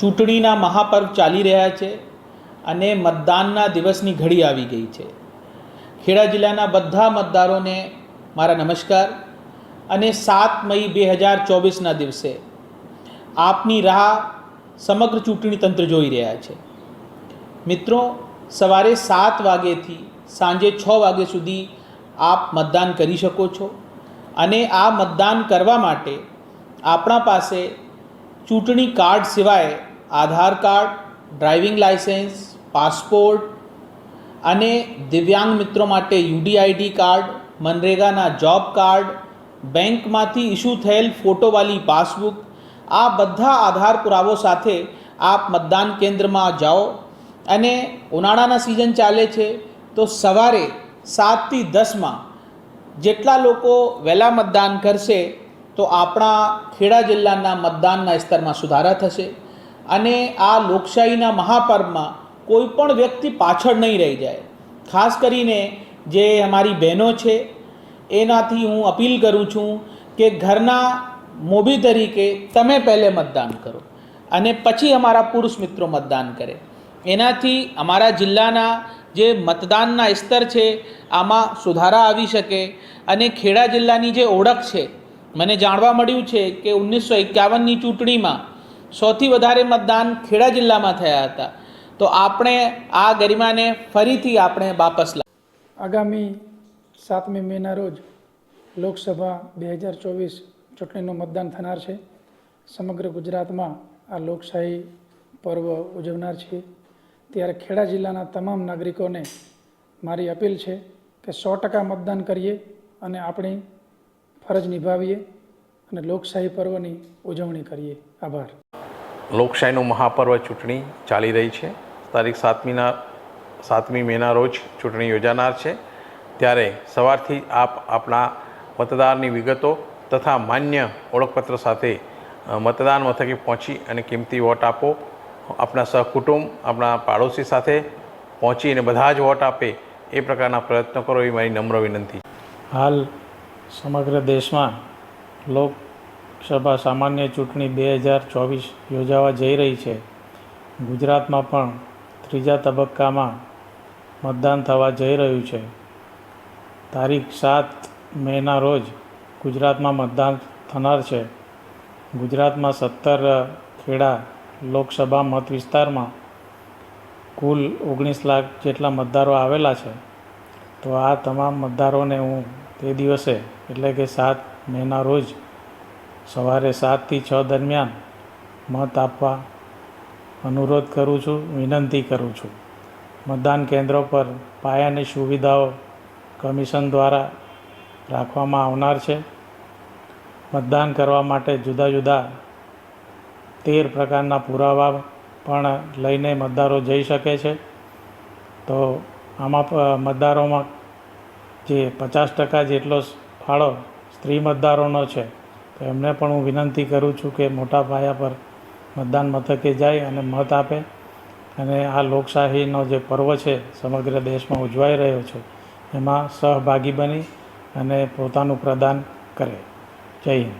ચૂંટણીના મહાપર્વ ચાલી રહ્યા છે અને મતદાનના દિવસની ઘડી આવી ગઈ છે. ખેડા જિલ્લાના બધા મતદારોને મારા નમસ્કાર અને સાત મઈ બે હજાર ચોવીસના દિવસે આપની રાહ સમગ્ર ચૂંટણી તંત્ર જોઈ રહ્યા છે. મિત્રો, સવારે સાત વાગ્યેથી સાંજે છ વાગ્યા સુધી આપ મતદાન કરી શકો છો અને આ મતદાન કરવા માટે આપણા પાસે ચૂંટણી કાર્ડ સિવાય Aadhaar card, driving license, passport અને દિવ્યાંગ મિત્રો માટે યુડીઆઈડી કાર્ડ, મનરેગાના જોબ કાર્ડ, બેંકમાંથી ઇસ્યુ થયેલ ફોટોવાળી પાસબુક, આ બધા આધાર પુરાવો સાથે આપ મતદાન કેન્દ્રમાં જાઓ અને ઉનાળાના સિઝન ચાલે છે તો સવારે સાતથી દસમાં જેટલા લોકો વહેલા મતદાન કરશે તો આપણા ખેડા જિલ્લાના મતદાનના સ્તરમાં સુધારા થશે. અને આ લોકશાહીના મહાપર્વમાં કોઈ પણ વ્યક્તિ પાછળ નહીં રહી જાય. ખાસ કરીને જે અમારી બહેનો છે, એનાથી હું અપીલ કરું છું કે ઘરના મોભી તરીકે તમે પહેલે મતદાન કરો અને પછી અમારા પુરુષ મિત્રો મતદાન કરે. એનાથી અમારા જિલ્લાના જે મતદાનના સ્તર છે, આમાં સુધારા આવી શકે અને ખેડા જિલ્લાની જે ઓળખ છે, મને જાણવા મળ્યું છે કે ઓગણીસો એકાવનની ચૂંટણીમાં સૌથી વધારે મતદાન ખેડા જિલ્લામાં થયા હતા. તો આપણે આ ગરિમાને ફરીથી આપણે વાપસ લા આગામી સાતમી મેના રોજ લોકસભા બે હજાર ચોવીસ ચૂંટણીનું મતદાન થનાર છે. સમગ્ર ગુજરાતમાં આ લોકશાહી પર્વ ઉજવનાર છીએ ત્યારે ખેડા જિલ્લાના તમામ નાગરિકોને મારી અપીલ છે કે સો ટકા મતદાન કરીએ અને આપણી ફરજ નિભાવીએ અને લોકશાહી પર્વની ઉજવણી કરીએ. આભાર. લોકશાહીનું મહાપર્વ ચૂંટણી ચાલી રહી છે. તારીખ સાતમીના સાતમી મેના રોજ ચૂંટણી યોજાનાર છે. ત્યારે સવારથી આપ આપણા મતદારની વિગતો તથા માન્ય ઓળખપત્ર સાથે મતદાન મથકે પહોંચી અને કિંમતી વોટ આપો. આપણા સહકુટુંબ આપણા પાડોશી સાથે પહોંચી અને બધા જ વોટ આપે એ પ્રકારના પ્રયત્નો કરો એ મારી નમ્ર વિનંતી. હાલ સમગ્ર દેશમાં લોકસભા સામાન્ય ચૂંટણી બે હજાર ચોવીસ યોજાવા જઈ રહી છે. ગુજરાતમાં પણ ત્રીજા તબક્કામાં મતદાન થવા જઈ રહ્યું છે. તારીખ સાત મેના રોજ ગુજરાતમાં મતદાન થનાર છે. ગુજરાતમાં સત્તર ખેડા લોકસભા મત વિસ્તારમાં કુલ ઓગણીસ લાખ જેટલા મતદારો આવેલા છે. તો આ તમામ મતદારોને હું તે દિવસે એટલે કે સાત મેના રોજ સવારે સાતથી છ દરમિયાન મત આપવા અનુરોધ કરું છું, વિનંતી કરું છું. મતદાન કેન્દ્રો પર પાયાની સુવિધાઓ કમિશન દ્વારા રાખવામાં આવનાર છે. મતદાન કરવા માટે જુદા જુદા તેર પ્રકારના પુરાવા પણ લઈને મતદારો જઈ શકે છે. તો આમાં મતદારોમાં જે પચાસ ટકા જેટલો ફાળો સ્ત્રી મતદારોનો છે તો એમને પણ હું વિનંતી કરું છું કે મોટા પાયા પર મતદાન મથકે જાય અને મત આપે. અને આ લોકશાહીનો જે પર્વ છે, સમગ્ર દેશમાં ઉજવાઈ રહ્યો છે, એમાં સહભાગી બની અને પોતાનું પ્રદાન કરે. જય હિન્દ.